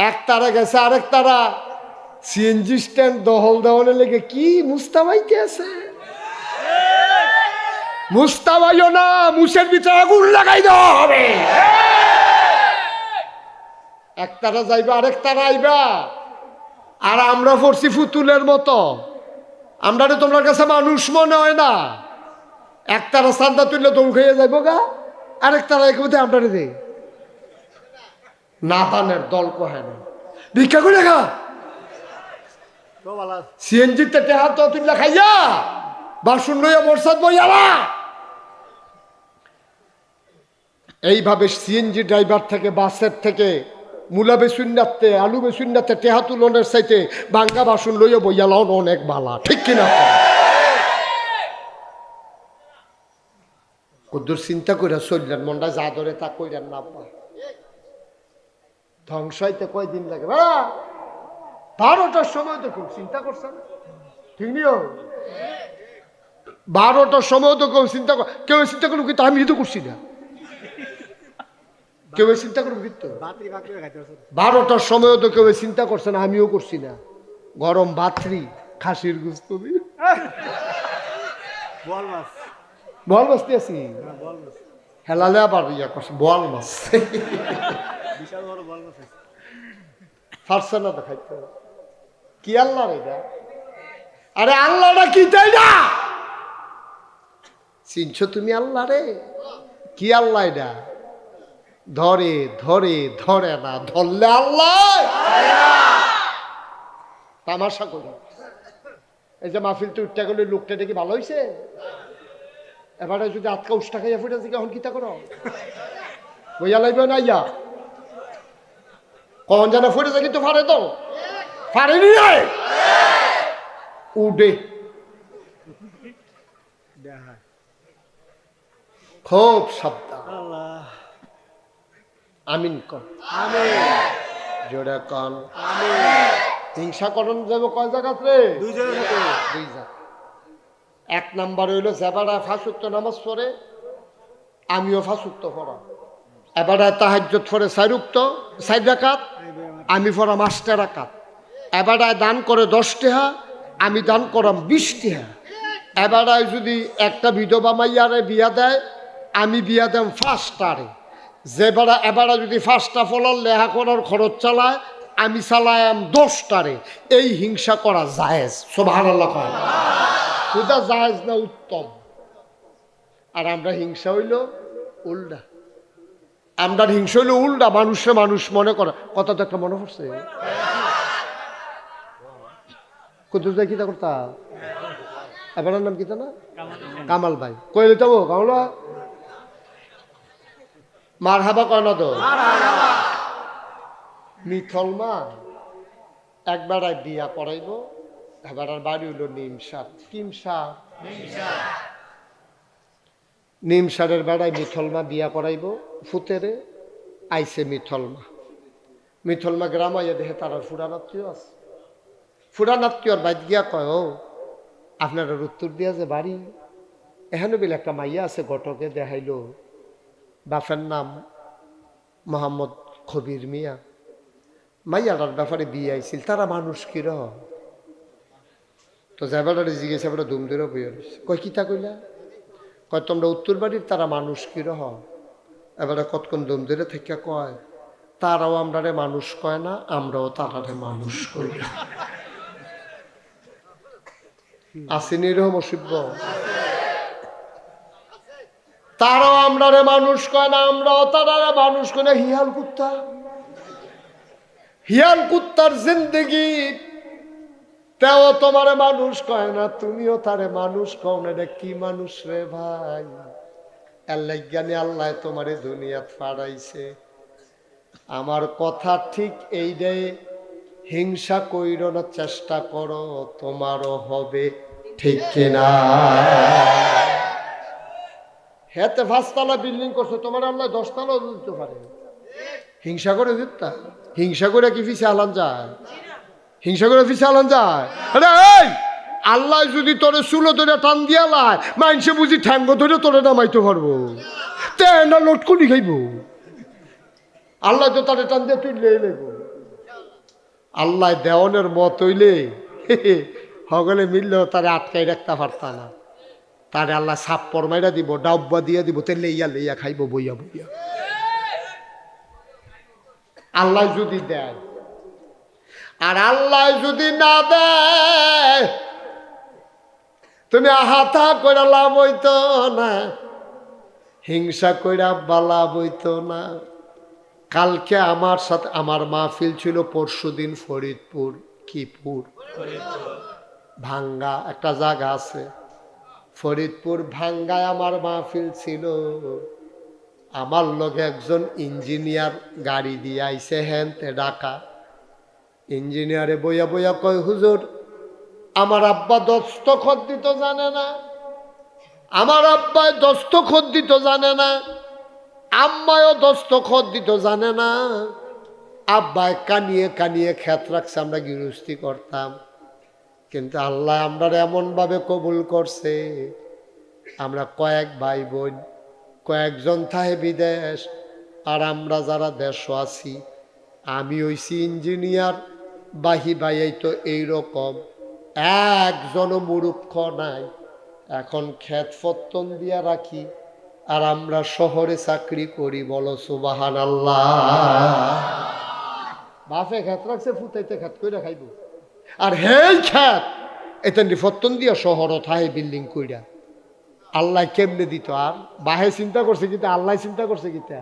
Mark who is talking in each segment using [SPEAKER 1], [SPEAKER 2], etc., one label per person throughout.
[SPEAKER 1] এক তারা গেছে, আরেক তারা। সিএনজি স্ট্যান্ড দহল দহলে লেগে কি মুস্তাবাইতে আছে? মুস্তাবাইও না, মুসের ভিতরে আগুন লাগাই দেওয়া হবে। এক তারা যাইবা, আরেক তারা আইবা। আর আমরা পড়ছি ফুতুলের মতো। আমরা তোমার কাছে মানুষ মনে হয় না। এক তারা সান্দা তুললে দৌড় খেয়ে যাইব গা। আরেক তারা এক আমরা দে। নাতানের দল কহে না। ভিক্ষা করে খা। সিএনজিতে টেহা তো তুললে খাইয়া বাসন লইয়া বর্ষাত বইয়ালা এইভাবে সিএনজি ড্রাইভার থেকে বাসের থেকে মূলা বেসুন্নাতে আলু বেসুন্নাতে টেহা তুলনের সাইতে বাঙ্গা বাসন লইয়া বইয়ালাও অনেক বালা ঠিক কিনা? কদ্দুর চিন্তা করে চললেন মনটা যা ধরে তা কইলেন না ধ্বংস হইতে কয়দিন লাগে? বারোটার সময় দেখুন চিন্তা করছেন। ঠিক নিও? বারোটার সময় তো কেউ চিন্তা কর কেউ চিন্তা করুক কিন্তু আমি তো করছি না। কেউ চিন্তা করুক কিন্তু বারোটার সময় তো কেউ চিন্তা করছে না আমিও করছি না। গরম বাথরি খাসির গুস্ত দিয়ে।
[SPEAKER 2] বল মাছ।
[SPEAKER 1] বল বসতে আছি
[SPEAKER 2] হ্যাঁ, বল মাছ।
[SPEAKER 1] হেলালে আবার ইয়া করছে বল মাছ।
[SPEAKER 2] বিশাল বড় বল মাছ
[SPEAKER 1] পারছে না তো খাইতে কি আল্লাহ এটা? আরে আল্লাহটা কি তাই না চিনছো তুমি আল্লাহ রে? কি আল্লাহ এটা? ধরে ধরে ধরে না, ধরলে আল্লাহ। তামাশা করি। এই যে মাহফিল তো উঠতে গেলে লোকটা দেখি ভালো হয়েছে এবারে যদি আটকা উষ্টা খাইয়া ফুটে থেকে এখন কিতা করো? বইয়া লাগবে না ইয়া? কখন যেন ফুটে কিন্তু ফারে তো? ফারেনি রে? উডে খুব সাবধান। আমিন
[SPEAKER 2] আমি
[SPEAKER 1] জোরে কন হিংসা করণ যাব কয় জায়গাত রে? দুই জায়গা এক নাম্বার হইল জেবারা ফাঁসুক্ত নামাজ পড়ে, আমিও ফাঁসুক্ত পড়া এবারে তাহাজ্জত পড়ে সাইরুক্ত সাইড রাকাত। আমি পড়াম আটটা রাকাত। এবারে দান করে দশ টেহা আমি দান করাম বিশ টেহা এবারে যদি একটা বিধবা মাইয়ারে বিয়া দেয়, আমি বিয়া দেম ফার্স্টারে যে বেড়া এবারে যদি ফার্স্টটা ফলার লেহা করার খরচ চালায়, আমি চালায়াম দশটারে। এই হিংসা করা জায়েজ। সোভার আল্লাহ জায়েজ না উত্তম। আর আমরা হিংসা হইল উল্টা। আমরা হিংসা হইল উল্টা মানুষে মানুষ মনে করে। কথা তো একটা মনে পড়ছে। করতা? এবার নাম না? কামাল ভাই। কামাল? মার হাবা কয় না তো? মিথল মা। একবার বিয়া পড়াইব। এবার বাড়ি হইল নিমসা কিমসার নিমসারের বেড়ায় মিথলমা বিয়া করাইব ফুতেরে আইসে মিথলমা মিথলমা দেখে তারা ফুরানাত্মীয় আছে। ফুরানাত্মীয়র বাইত গিয়া কয়, ও, আপনার উত্তর দিয়া যে বাড়ি? এখানে বেলে একটা মাইয়া আছে গটকে দেখাইলো, বাপের নাম মোহাম্মদ খবির মিয়া। মাইয়াটার ব্যাপারে বিয়ে আইছিল, তারা মানুষ কির তো যাবারে জিজ্ঞেস এবার ধুম ধরে বইয়া কয়, কিতা কইলা? কয়, তোমরা উত্তর বাড়ির তারা মানুষ কি রহ? এবারে কতক্ষণ দম ধরে থেকে কয়, তারাও আমরারে মানুষ কয় না, আমরাও তারারে মানুষ করি না। আসেনি এরকম অসিব্য তারাও আমরারে মানুষ কয় না, আমরাও তারারে মানুষ কয় না। হিয়াল কুত্তা। হিয়াল কুত্তার জিন্দগি তেও তোমারে মানুষ কয় না, তুমিও তারে মানুষ কও না কি মানুষ রে ভাই? আল্লাহ জ্ঞানী আল্লাহ তোমারে দুনিয়াত ফাড়াইছে আমার কথা ঠিক এই রে, হিংসা কইরনোর চেষ্টা করো, তোমারও হবে ঠিক কিনা। হেতে পাঁচতলা বিল্ডিং করছ, তোমার আল্লাহ দশতলাও দিতে পারে। হিংসা করে দিতা হিংসা করে কি ফিসে আলান যায়? হিংসা করে ফিসে আলান যায়। এই, আল্লাহ যদি তোরে চুলো ধরে টান দিয়া লাই, মাইনসে বুঝি ঠ্যাঙ্গ ধরে তোরে নামাইতে পারব। তে, না লটকুনি খাইব। আল্লাহ তো তারে টান দিয়ে তুই লে লেগো আল্লাহ দেওয়ানের মত হইলে হগলে মিললেও তারে আটকাই রাখতে পারত না। তারে আল্লাহ সাপ পরমাইরা দিব, ডাব্বা দিয়ে দিব, তে লেইয়া লেইয়া খাইব, বইয়া বইয়া। আল্লাহ যদি দেয় আর আল্লাহ যদি না দেয়, তুমি আহাতা করে লাভ হইত না, হিংসা কইরা বালা বইতো না। কালকে আমার সাথে, আমার মাহফিল ছিল পরশু দিন ফরিদপুর, কিপুর। ভাঙ্গা, একটা জায়গা আছে। ফরিদপুর ভাঙ্গায় আমার মাহফিল ছিল। আমার লগে একজন ইঞ্জিনিয়ার গাড়ি দিয়ে আইসে হেনতে ডাকা ইঞ্জিনিয়ারে বইয়া বইয়া কয়, হুজুর, আমার আব্বা দস্তখত দিত জানে না। আমার আব্বায় দস্তখত দিত জানে না। আম্মায়ও দস্তখত দিত জানে না। আব্বায় কানিয়ে কানিয়ে খ্যাত রাখছে, আমরা গৃহস্থী করতাম। কিন্তু আল্লাহ আমরা এমনভাবে কবুল করছে। আমরা কয়েক ভাই বোন কয়েকজন থাহে বিদেশ আর আমরা যারা দেশ আছি আমি হইছি ইঞ্জিনিয়ার বাহি বাই তো এইরকম। একজন মুরুক্ষ নাই। এখন ক্ষেত ফত্তন দিয়া রাখি, আর আমরা শহরে চাকরি করি, বলো সুবাহান আল্লাহ বাপে খেত রাখছে, ফুটাইতে খেত কইরা খাইব। আর হেই খেত, এতেন ফত্তন দিয়া শহর থাহে বিল্ডিং কইরা। আল্লাহ কেমনে দিত, আর? বাহে চিন্তা করছে কিতা, আল্লাহ চিন্তা করছে কিতা?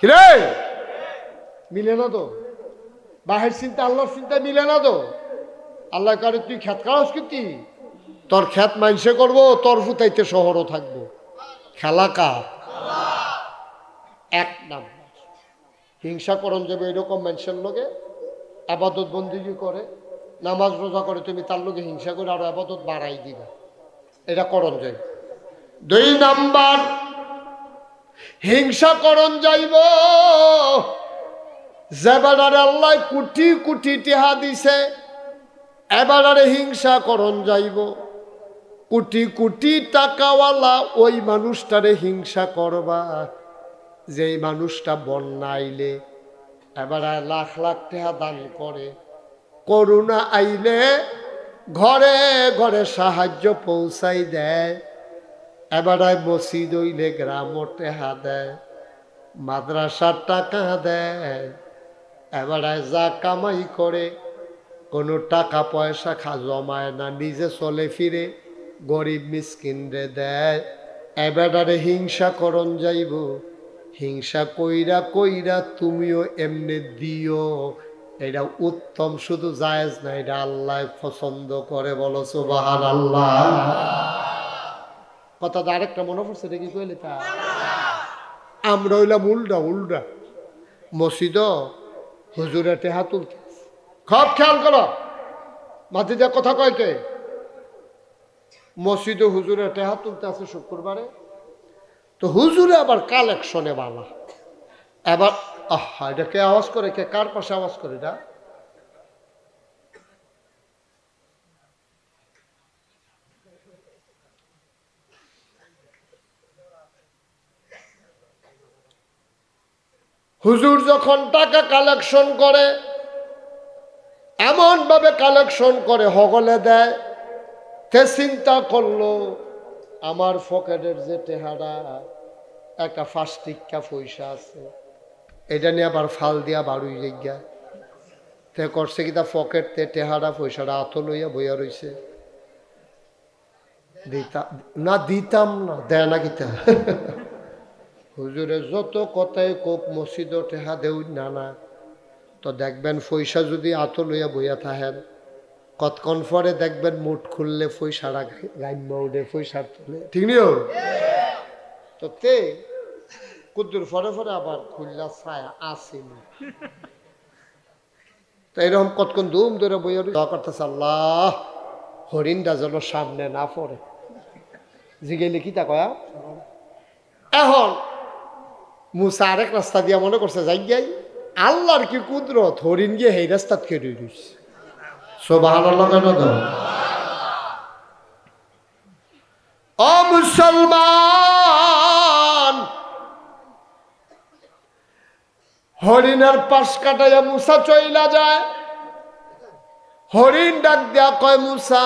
[SPEAKER 1] কিরে? মিলে না তো? বাহের চিন্তা, আল্লাহর চিন্তা মিলে না তো। আল্লাহ কারে, তুই খ্যাত কারস কি তোর খ্যাত মাইনসে করব, তোর ফুতাইতে শহরও থাকব। খেলা কার? এক নাম্বার। হিংসা করণ যাবে এরকম মানুষের লোকে আবাদত বন্দিগি করে, নামাজ রোজা করে, তুমি তার লোকে হিংসা করে আরও আবাদত বাড়াই দিবে। এটা করণ যাই দুই নাম্বার, হিংসা করণ যাইব যেবারে আল্লাহ কুটি কুটি টিহা দিছে এবারে হিংসা করণ যাইব। কোটি কোটি টাকাওয়ালা ওই মানুষটারে হিংসা করবা, যেই মানুষটা বন্যাইলে। এবারে লাখ লাখ টাকা দান করে। করুণা আইলে ঘরে ঘরে সাহায্য পৌঁছাই দেয়। এবারে মসজিদ হইলে গ্রাম টেহা দেয়, মাদ্রাসার টাকা দেয়। এবারে যা কামাই করে, কোনো টাকা পয়সা খা জমায় না, নিজে চলে ফিরে গরিব মিসকিনরে দেয়। এবারে হিংসা করণ যাইব, হিংসা কইরা কইরা তুমিও এমনি দিও। এটা উত্তম, শুধু জায়েজ না, এটা আল্লাহ পছন্দ করে বলো সুবাহান আল্লাহ কথাটা আরেকটা মনে পড়ছে, এটা কি কইলে তা? আমরা হইলাম উল্টা উল্টা। মসজিদ হুজুরে টেহা তুলতে। খব খেয়াল করো। মাঝে যা কথা কয় কে? মসজিদে হুজুরে টেহা তুলতে আছে শুক্রবারে। তো হুজুরে আবার কালেকশনে বালা। এবার, আহ, এটা কে আওয়াজ করে? কে কার পাশে আওয়াজ করে এটা? হুজুর যখন টাকা কালেকশন করে, এমনভাবে কালেকশন করে হগলে দেয়, তে চিন্তা করল, আমার পকেটের যে টেহারা, একটা ফাস্টিকা পয়সা আছে, এটা নিয়ে আবার ফাল দিয়া বাড়ুই জায়গা তে করছে কিতা পকেট তে টেহারা পয়সাটা আত লইয়া বইয়া রইছে। দিতা না দিতাম না, দেয় না কিতা হুজুরে যত কথাই কোক মসজিদ টেহা দেউ না না তো দেখবেন পয়সা যদি আত লইয়া বইয়া থাহেন কতক্ষণ পরে দেখবেন মুঠ খুললে পয়সাটা গাইম্য উঠে পয়সার তুলে। ঠিক নিও তো তে কুদ্দুর ফরে ফরে আবার খুললা ছায়া আসেনি তো এরকম কতক্ষণ ধুম ধরে বইয়া দোয়া করতেছে আল্লাহ, হরিণটা যেন সামনে না পড়ে। জিগেলে কি তা কয়া? এখন মুসা আরেক রাস্তা দিয়া মনে করছে, যাই যাই। আল্লাহর কি কুদরত? হরিণ গিয়ে সেই রাস্তাত কেটে দিচ্ছে সোবাহান মুসলমান! হরিণের পাশ কাটাইয়া মুসা চইলা যায়। হরিণ ডাক দেয়া কয়, মুসা,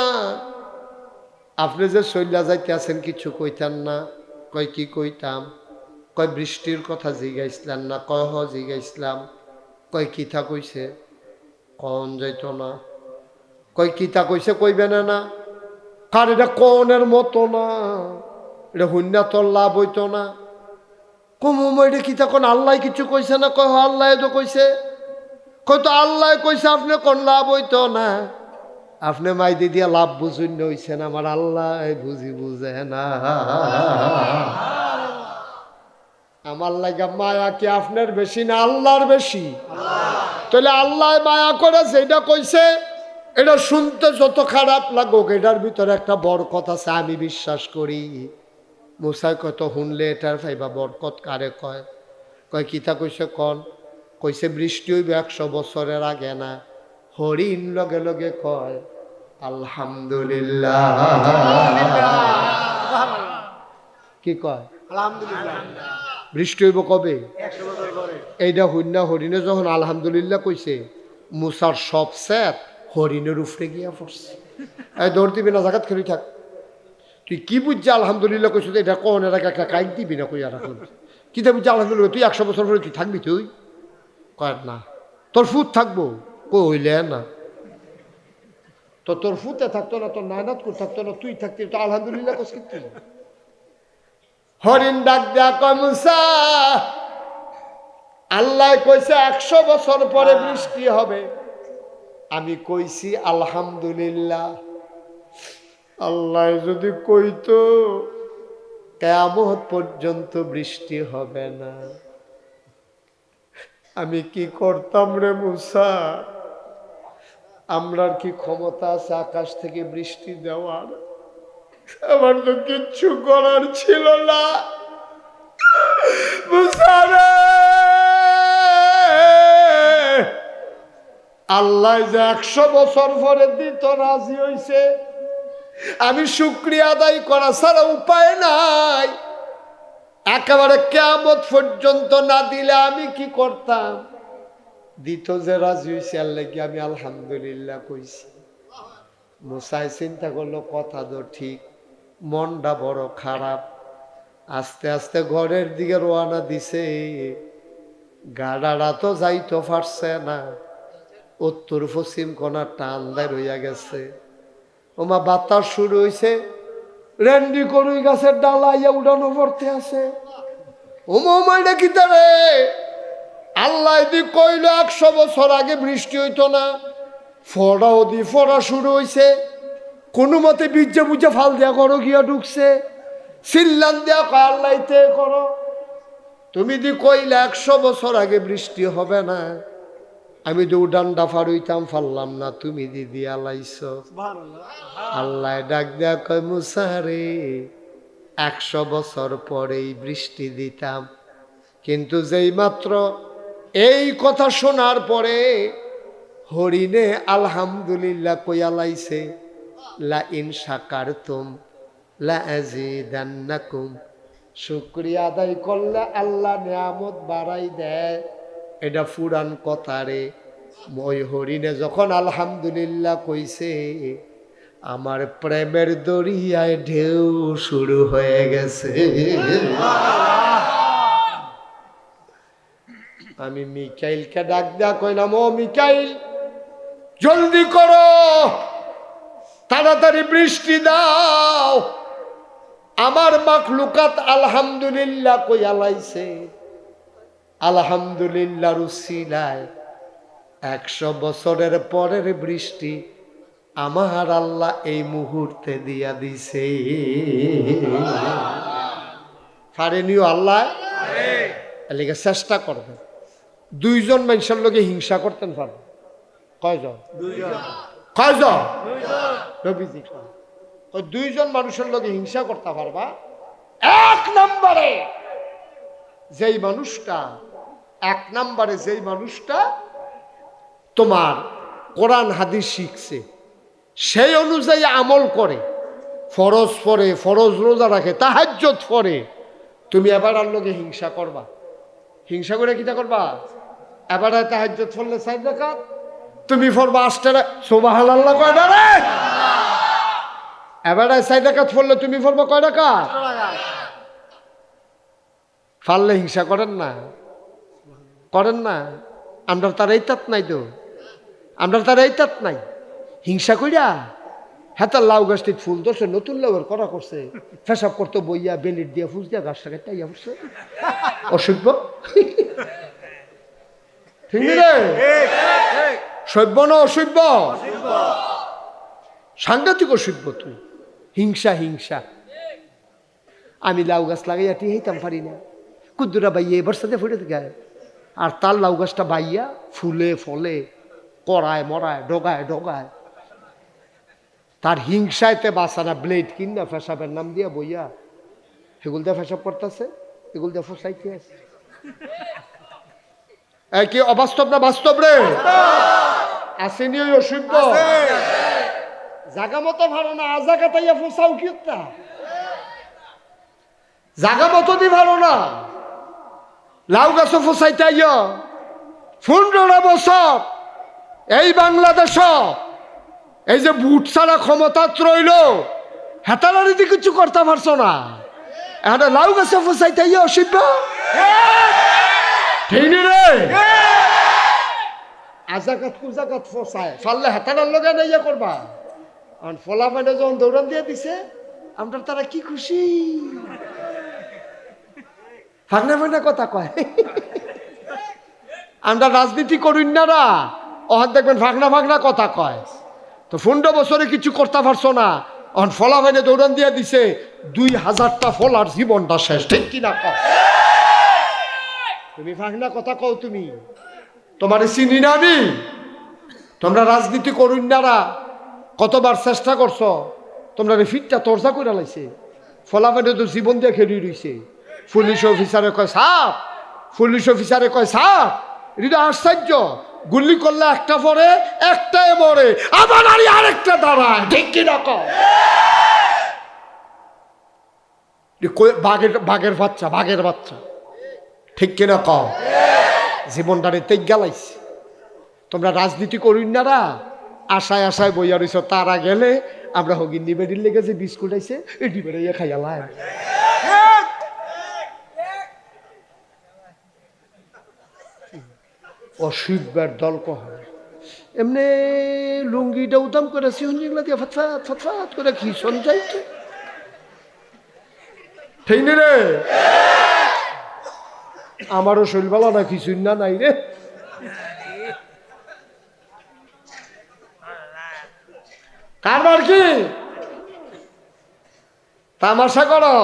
[SPEAKER 1] আপনি যে চইলা যাইতে আছেন কিছু কইতেন না? কয়, কি কইতাম? কয় বৃষ্টির কথা জিগাইছিলেন না, কয় হ জিগাইছিলাম, কয় কিতা কইছে? কন যাইত না। কয় কিতা কইছে কইবে না না? কার এটা কনের মতো না? এটা হুন্যা তোর লাভ হইতো না। কমু এটা কিতা কোন? আল্লাহ কিছু কইছে না? কয় আল্লাহ তো কইছে। কয় তো আল্লাহ কইছে, আপনি কোন লাভ হইতো না? আপনি মাইদি দিয়া লাভ বুঝুন হইছেন আমার আল্লাহ বুঝি বুঝে না। আমার লাগা মায়া কি আপনার বেশি না আল্লাহর বেশি? তাহলে আল্লাহ মায়া করেছে এটা কইছে এটা শুনতে যত খারাপ লাগুক এটার ভিতরে একটা বরকত আছে আমি বিশ্বাস করি। মুসাই কত শুনলে এটার ফাইবা বরকত কারে কয়? কয় কিতা কইছে কন? কইছে বৃষ্টি হইবে একশো বছরের আগে না। হরিণ লগে লগে কয় আলহামদুলিল্লাহ। কি কয়?
[SPEAKER 2] আলহামদুলিল্লাহ।
[SPEAKER 1] বৃষ্টি হইব কবে? এইটা হইনা হরিণে যখন আলহামদুলিল্লাহ কইছে মুসার সব স্যাত হরিণের উপরে গিয়া পড়ছে। এই দৌড় দিবি না জাগাত খেলি থাক। তুই কি বুঝছি আলহামদুলিল্লাহ কইছ এটা কোন এর একটা কাইক দিবি না কইয়া রাখুন কি তা বুঝছি আলহামদুলিল্লাহ? তুই একশো বছর পরে তুই থাকবি তুই? কয় না। তোর ফুট থাকব? কইলে না। তো তোর ফুতে থাকতো না তোর নায়নাত করে থাকতো না তুই থাকতি তো আলহামদুলিল্লাহ কস কি? হরিণ ডাক দেয়া কয় মুসা আল্লাহ কইছে একশো বছর পরে বৃষ্টি হবে। আমি কইছি আলহামদুলিল্লাহ। আল্লাহ যদি কইতো কেমন পর্যন্ত বৃষ্টি হবে না। আমি কি করতাম রে মুসা? আমরার কি ক্ষমতা আছে আকাশ থেকে বৃষ্টি দেওয়ার? আমার তো কিচ্ছু করার ছিল না। আল্লাহ যে একশো বছর পরে দিত রাজি হইছে। আমি শুক্রিয়া আদায় করা ছাড়া উপায় নাই। একেবারে কেমত পর্যন্ত না দিলে আমি কি করতাম? দিত যে রাজি হয়েছে আল্লাহ কি আমি আলহামদুলিল্লাহ কইছি। মুসাই চিন্তা করল, কথা তো ঠিক। মনটা বড় খারাপ। আস্তে আস্তে ঘরের দিকে রোয়ানা দিছে। গাড়াটা তো যাইতো পারছে না। উত্তর পশ্চিম কোনা টান রইয়া গেছে। ওমা বাতাস শুরু হয়েছে রেন্ডি করুই গাছের ডালা ইয়া উড়ানো পড়তে আছে। আল্লাহ দি কইলো একশো বছর আগে বৃষ্টি হইতো না। ফড়াও দি ফড়া শুরু হইছে। কোনো মতে বীর্যে বুঝে ফাল দেয়া করো গিয়া ঢুকছে। সিল্লান দেয়া কয় আল্লাহ তে করো? তুমি দি কইলে একশো বছর আগে বৃষ্টি হবে না। আমি তো উডান ডাফার হইতাম পারলাম না তুমি দিদি আলাইছ
[SPEAKER 2] সুবহানাল্লাহ।
[SPEAKER 1] আল্লাহ ডাক দেয়া কয় মুসারে একশো বছর পরেই বৃষ্টি দিতাম। কিন্তু যেই মাত্র এই কথা শোনার পরে হরিণে আলহামদুলিল্লাহ কইয়া লাইছে। লা ইন সাকারতুম লা আজিদান্নাকুম শুক্রিয়া আদায় করলে আল্লাহ নিয়ামত বাড়াই দেয়। এটা পুরান কথা রে ওই হরিণে যখন আলহামদুলিল্লাহ কইছে, আমার প্রেমের দরিয়ায় ঢেউ শুরু হয়ে গেছে। আমি মিকাইলকে ডাক দেয়া কইলাম, ও মিকাইল, জলদি করো। তাড়াতাড়ি বৃষ্টি দাও। আমার মাখলুকাত আলহামদুলিল্লাহ কইয়া লাইছে আলহামদুলিল্লাহ রুসিলায় একশো বছরের পরের বৃষ্টি আমার আল্লাহ এই মুহূর্তে দিয়া দিছে। পারেনিও আল্লাহ। এলিকে চেষ্টা করবেন। দুইজন মানুষের লোকে হিংসা করতেন পারবেন কয়জন?
[SPEAKER 2] দুইজন।
[SPEAKER 1] কয়জন? দুইজন। মানুষের লোকে হিংসা করতে পারবা? এক নম্বরে। যেই মানুষটা এক নম্বরে যেই মানুষটা তোমার কোরআন হাদিস শিখছে সেই অনুযায়ী আমল করে ফরজ পরে ফরজ রোজা রাখে তাহাজ্জত পরে তুমি এবার আর লোকে হিংসা করবা। হিংসা করে কিটা করবা? এবারে তাহাজ্জত পড়লে চার রাকাত তুমি পড়বা আষ্টে সোবাহান আল্লাহ কয় না রে? এবারে চার রাকাত পড়লে তুমি পড়বা কয় রাকাত পারলে হিংসা করেন না। করেন না। আমরা তার এই তাত নাই তো। আমরা তার এই তাত নাই। হিংসা কইরা হ্যাঁ তার লাউ গাছটি ফুল দোষে নতুন লাউয়ের করা করছে। ফেসাব করতো বইয়া বেলিট দিয়া ফুল দিয়া গাছটাকে টাইয়া পড়ছে। অসভ্য। ঠিক। সভ্য না অসভ্য? সাংঘাতিক অসভ্য তুই হিংসা হিংসা। আমি লাউ গাছ লাগাইয়া টি হইতাম পারি না। কুদ্দুরা বাইয়ে এবার সাথে ফুটে গায়ে আর তার লাউ গাছটা বাইয়া ফুলে, ফলে, করায়, মরায়, ডগায় ডগায়। তার হিংসায়তে বাসানা ব্লেড কিনা ফেসাবের নাম দিয়া বইয়া সেগুল দিয়ে ফেসাব করতেছে এগুল দিয়ে ফসাইতে আছে। কি অবাস্তব না বাস্তব রে? আসেনি ওই অসভ্য জাগা মতো ভালো না আজাগা তাইয়া ফসাও কি জাগা মতো দি ভালো না। লাউ গাছ ফসাইতে আইয়। পনেরো বছর এই বাংলাদেশ এই যে বুট ছাড়া ক্ষমতা রইল হেতালারিতে কিছু করতে পারছ না। এখন লাউ গাছে ফসাইতে আইয় অসভ্য ঠিক রে? আজাকাত কুজাকাত ফসায়। ফাললে হেতালার লগে ইয়ে করবা। আর ফলা যখন দৌড়ান দিয়ে দিছে, আমরা তারা কি খুশি? ফাগনা ফাগনা কথা কয়। আমরা রাজনীতি করুন না রা। অহান দেখবেন ফাগনা ফাগনা কথা কয়। তো পনেরো বছরে কিছু করতে পারছ না। অন ফলা ভাইনে দৌড়ান দিয়ে দিছে, দুই হাজারটা ফল ফলার জীবনটা শেষ। ঠিক কিনা কও তুমি ফাগনা কথা কও তুমি। তোমার চিনি না আমি। তোমরা রাজনীতি করুন না কতবার চেষ্টা করছ, তোমরা ফিটটা তরজা করে লাইছে। ফলাফানে তো জীবন দিয়ে খেলি রইছে। পুলিশ অফিসারে কয় সাপ পুলিশ অফিসারে কয় সাপ এটা আশ্চর্য। গুলি করলে একটা পরে, একটাই মরে। আবার আরে আরেকটা দাঁড়ায়। ঠিক কি রকম বাঘের বাঘের বাচ্চা বাঘের বাচ্চা। ঠিক কিনা কম জীবনটারে তেগ গেলাইছে তোমরা রাজনীতি করুন না রা। আশায় আশায় বইয়া রইছ, তারা গেলে আমরা হগিন নিবেদির লেগেছে বিস্কুট আইছে এই ডিবেড়াইয়া খাইয়ালাম অসুখবার দল কহ এমনি লুঙ্গিটা উদাম করে সিহন যেগুলো দিয়ে ফতফাত ফতফাত করে খিসন যাইতো। ঠিক রে? আমারও শৈলবালা না কিছুই না নাই রে। কারবার কি? তামাশা করো।